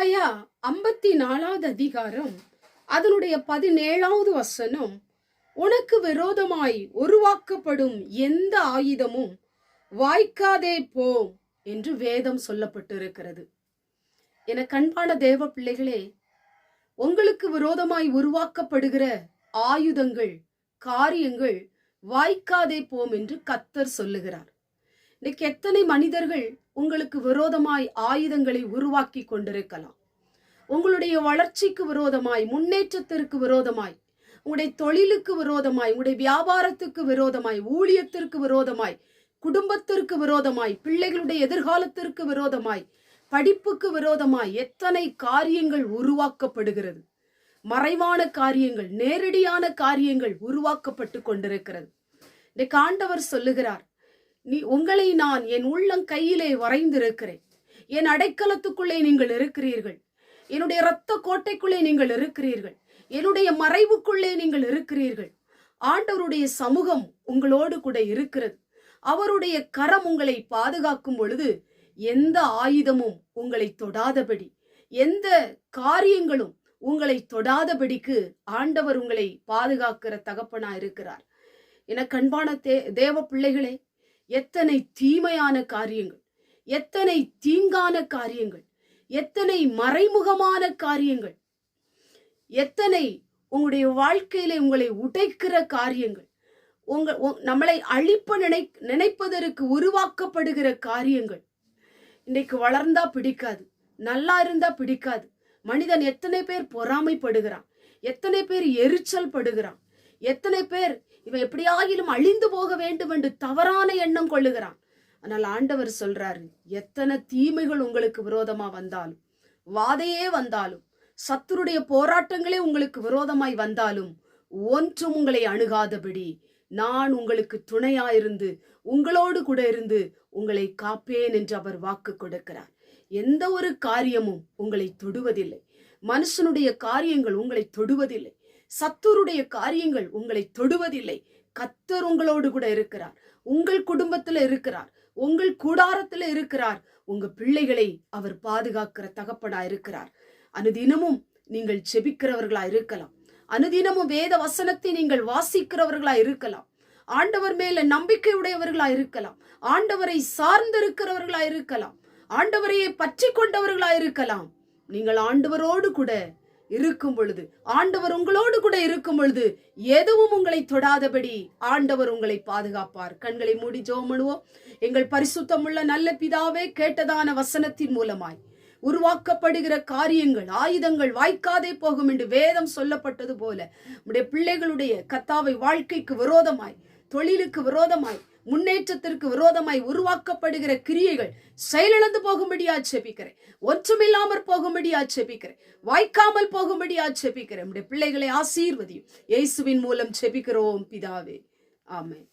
அப்பயா ஐம்பத்தி நாலாவது அதிகாரம் அதனுடைய பதினேழாவது வசனம் உனக்கு விரோதமாய் உருவாக்கப்படும் எந்த ஆயுதமும் வாய்க்காதே போம் என்று வேதம் சொல்லப்பட்டிருக்கிறது. என கண்பான தேவ பிள்ளைகளே உங்களுக்கு விரோதமாய் உருவாக்கப்படுகிற ஆயுதங்கள் காரியங்கள் வாய்க்காதே போம் என்று கத்தர் சொல்லுகிறார். இன்னைக்கு எத்தனை மனிதர்கள் உங்களுக்கு விரோதமாய் ஆயுதங்களை உருவாக்கி கொண்டிருக்கலாம்? உங்களுடைய வளர்ச்சிக்கு விரோதமாய் முன்னேற்றத்திற்கு விரோதமாய் உங்களுடைய தொழிலுக்கு விரோதமாய் உங்களுடைய வியாபாரத்துக்கு விரோதமாய் ஊழியத்திற்கு விரோதமாய் குடும்பத்திற்கு விரோதமாய் பிள்ளைகளுடைய எதிர்காலத்திற்கு விரோதமாய் படிப்புக்கு விரோதமாய் எத்தனை காரியங்கள் உருவாக்கப்படுகிறது. மறைவான காரியங்கள் நேரடியான காரியங்கள் உருவாக்கப்பட்டு கொண்டிருக்கிறது. இந்த காண்டவர் சொல்லுகிறார் நீ உங்களை நான் என் உள்ளம் கையிலே வரைந்திருக்கிறேன். என் அடைக்கலத்துக்குள்ளே நீங்கள் இருக்கிறீர்கள். என்னுடைய இரத்த கோட்டைக்குள்ளே நீங்கள் இருக்கிறீர்கள். என்னுடைய மறைவுக்குள்ளே நீங்கள் இருக்கிறீர்கள். ஆண்டவருடைய சமூகம் உங்களோடு கூட இருக்கிறது. அவருடைய கரம் உங்களை பாதுகாக்கும் பொழுது எந்த ஆயுதமும் உங்களை தொடாதபடி எந்த காரியங்களும் உங்களை தொடாதபடிக்கு ஆண்டவர் உங்களை பாதுகாக்கிற தகப்பனா இருக்கிறார். என கண்பான தே தேவ பிள்ளைகளே எத்தனை தீமையான காரியங்கள் எத்தனை தீங்கான காரியங்கள் எத்தனை மறைமுகமான காரியங்கள். எத்தனை உங்களுடைய வாழ்க்கையில உங்களை உடைக்கிற காரியங்கள். உங்க உ- நம்மளை அழிப்ப நினை நினைப்பதற்கு உருவாக்கப்படுகிற காரியங்கள். இன்னைக்கு வளர்ந்தா பிடிக்காது நல்லா இருந்தா பிடிக்காது. மனிதன் எத்தனை பேர் பொறாமைப்படுகிறான் எத்தனை பேர் எரிச்சல் படுகிறான் எத்தனை பேர் இவன் எப்படியாயிலும் அழிந்து போக வேண்டும் என்று தவறான எண்ணம் கொள்ளுகிறான். ஆனால் ஆண்டவர் சொல்றாரு எத்தனை தீமைகள் உங்களுக்கு விரோதமா வந்தாலும் வாதையே வந்தாலும் சத்துருடைய போராட்டங்களே உங்களுக்கு விரோதமாய் வந்தாலும் ஒன்றும் உங்களை அணுகாதபடி நான் உங்களுக்கு துணையாயிருந்து உங்களோடு கூட இருந்து உங்களை காப்பேன் என்று அவர் வாக்கு கொடுக்கிறார். எந்த ஒரு காரியமும் உங்களை தொடுவதில்லை. மனுஷனுடைய காரியங்கள் உங்களை தொடுவதில்லை. சத்துருடைய காரியங்கள் உங்களை தொடுவதில்லை. கத்தர் உங்களோடு கூட இருக்கிறார். உங்கள் குடும்பத்தில் இருக்கிறார். உங்கள் கூடாரத்துல இருக்கிறார். உங்க பிள்ளைகளை அவர் பாதுகாக்கிற தகப்பனா இருக்கிறார். அனுதினமும் நீங்கள் செபிக்கிறவர்களா இருக்கலாம். அனுதினமும் வேத வசனத்தை நீங்கள் வாசிக்கிறவர்களா இருக்கலாம். ஆண்டவர் மேல நம்பிக்கை உடையவர்களா இருக்கலாம். ஆண்டவரை சார்ந்திருக்கிறவர்களா இருக்கலாம். ஆண்டவரையே பற்றி கொண்டவர்களா இருக்கலாம். நீங்கள் ஆண்டவரோடு கூட இருக்கும் பொழுது ஆண்டவர் உங்களோடு கூட இருக்கும் பொழுது எதுவும் உங்களை தொடாதபடி ஆண்டவர் உங்களை பாதுகாப்பார். கண்களை மூடி ஜெபம் எங்கள் பரிசுத்தமுள்ள நல்ல பிதாவே கேட்டதான வசனத்தின் மூலமாய் உருவாக்கப்படுகிற காரியங்கள் ஆயுதங்கள் வாய்க்காதே போகும் என்று வேதம் சொல்லப்பட்டது போல உடைய பிள்ளைகளுடைய கத்தாவை வாழ்க்கைக்கு விரோதமாய் தொழிலுக்கு விரோதமாய் முன்னேற்றத்திற்கு விரோதமாய் உருவாக்கப்படுகிற கிரியைகள் செயலிழந்து போகும்படியா செபிக்கிறேன். ஒன்றுமில்லாமற் போகும்படியா செபிக்கிறேன். வாய்க்காமல் போகும்படியா செபிக்கிறேன். உடைய பிள்ளைகளை ஆசீர்வதியும். இயேசுவின் மூலம் செபிக்கிறோம் பிதாவே. ஆமே